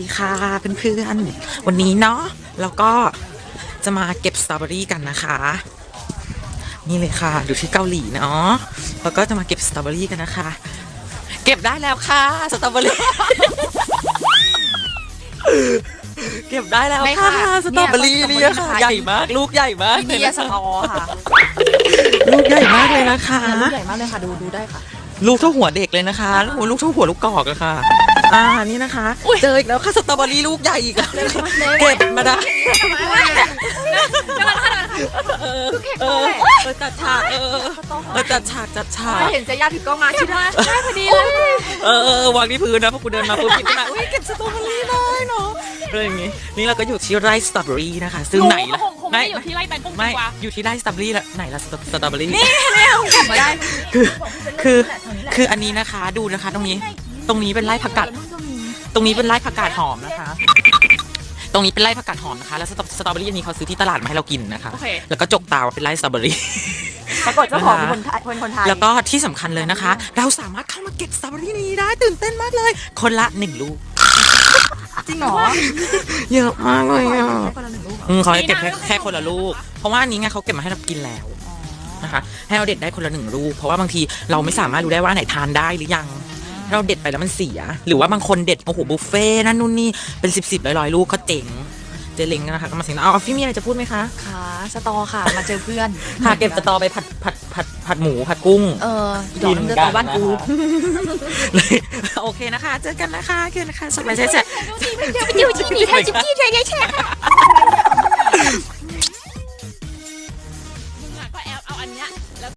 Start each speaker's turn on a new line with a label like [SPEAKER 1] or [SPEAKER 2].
[SPEAKER 1] ดีค่ะเพื่อนๆวันนี้เนาะเราก็จะมาเก็บสตรอเบอรี่กันนะคะ นี่เลยค่ะอยู่ที่เกาหลีเนาะแล้วก็จะมาเก็บสตรอเบอรี่กันนะคะ เก็บได้แล้วค่ะสตรอเบอรี่เก็บได้แล้ว
[SPEAKER 2] ไม่
[SPEAKER 1] ค่ะ
[SPEAKER 2] ค่ะ
[SPEAKER 1] สตรอเบอรี่
[SPEAKER 2] เนี่
[SPEAKER 1] เนี่ย
[SPEAKER 2] ย
[SPEAKER 1] ค่ะ
[SPEAKER 2] ค่ะ
[SPEAKER 1] ใหญ่มาก ลูกใหญ่มาก
[SPEAKER 2] ที่
[SPEAKER 1] เลย
[SPEAKER 2] นี่
[SPEAKER 1] นะ
[SPEAKER 2] ส
[SPEAKER 1] คะ
[SPEAKER 2] ตอค่ะ
[SPEAKER 1] ลูกใหญ่มากเลยนะคะ
[SPEAKER 2] ลูกใหญ่มากเลยค่ะ ดูดูได้ค่ะ
[SPEAKER 1] ลูกเท่าหัวเด็กเลยนะคะลูกลูกเท่าหัวลูกกอกอะค่ะ อ่านี่นะคะ เจออีกแล้วค่ะสตรอเบอรี่ลูกใหญ่อีกแล้วเก็บมาได้เออเออเออจัดฉากเออเออจัดฉากจัดฉาก
[SPEAKER 2] ไม่เห็นเจะยาถือกล้องมาชิดได้ได้พอดีเลย
[SPEAKER 1] เออเออวางที่พื้นนะพอกูเดินมาปุ๊บหยิบขึ้นมาอุ้ยเก็บสตรอเบอรี่เลยเนาะเรื่องอย่างงี้นี่เราก็อยู่ที่ไร่สตรอเบอรี่นะคะ ซึ่งไหนล่ะ
[SPEAKER 3] คงคงไม่ได้อยู่ที่ไร่แตงกุ้ง
[SPEAKER 1] ไม่
[SPEAKER 3] ดีกว่า
[SPEAKER 1] อยู่ที่ไร่สตรอเบอรี่ละไหนล่ะสตรสตรอเบอรี่
[SPEAKER 2] มาได้
[SPEAKER 1] คือคือคืออันนี้นะคะดูนะคะตรงนี้ ตรงนี้เป็นไร่ผักกาดตรงนี้เป็นไร่ผักกาดหอมนะคะ ตรงนี้เป็นไร่ผักกาดหอมนะคะ แล้วสตรอสตรอเบอรี่อันนี้เขาซื้อที่ตลาดมาให้เรากินนะคะ
[SPEAKER 3] โอเค
[SPEAKER 1] แล้วก็จกตาว่าเป็นไร่สตรอเบอรี่
[SPEAKER 2] ปรากฏเจ้าของเป็นคนไทยเป็นคนไทย
[SPEAKER 1] แล้วก็ที่สำคัญเลยนะคะ เราสามารถเข้ามาเก็บสตรอเบอรี่นี้ได้ตื่นเต้นมากเลย คนละหนึ่งลูก
[SPEAKER 2] จริงเหรอ
[SPEAKER 1] เยอะมากเลยอะ
[SPEAKER 2] คนละหนึ่งลูกเหรอ
[SPEAKER 1] อืมเขาให้เก็บแค่แค่คนละลูก เพราะว่าอันนี้ไงเขาเก็บมาให้เรากินแล้ว นะคะให้เราเด็ดได้คนละหนึ่งลูก เพราะว่าบางทีเราไม่สามารถรู้ได้ว่าอันไหนทานได้หรือยัง เราเด็ดไปแล้วมันเสีย หรือว่าบางคนเด็ดโอ้โหบุฟเฟ่นั่นนู่นนี่เป็นสิบสิบร้อยร้อยๆลูกก็เจ๋งเจเล้งนะคะก็มาสิงเอาอฟฟี่มีอะไรจะพูดไหมคะ
[SPEAKER 2] ค่ะสตอค่ะมาเจอเพื่อน
[SPEAKER 1] ค่ะเก็บสตอไปผัดผัดผัดผัดหมูผัดกุ้ง
[SPEAKER 2] เออดอกน้ำเดือดบ้านกู
[SPEAKER 1] โอเคนะคะ เจอกันนะคะเจอกันนะคะสบายใจใจ
[SPEAKER 3] จิ้วจิ้วจิ้จิ้วจิ้วจิ้